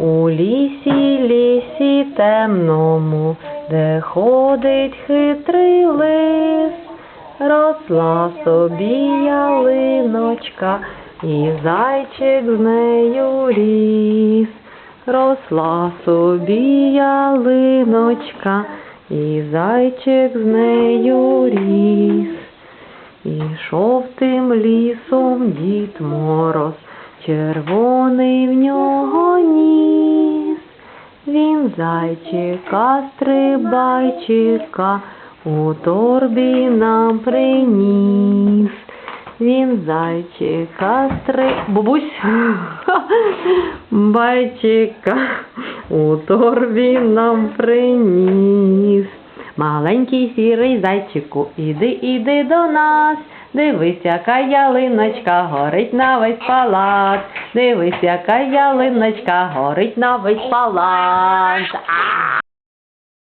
У лісі, лісі темному, де ходить хитрий лис, росла собі ялиночка, і зайчик з нею ріс. Росла собі ялиночка, і зайчик з нею ріс. Ішов тим лісом дід Мороз, червоний в нього. Він зайчика, стрибайчика у торбі нам приніс. Він зайчика стри... Бабусь, байчика у торбі нам приніс. Маленький сірий зайчику, іди, іди до нас. Дивись, яка ялиночка горить на весь палац. Дивись, яка ялиночка горить на весь палац.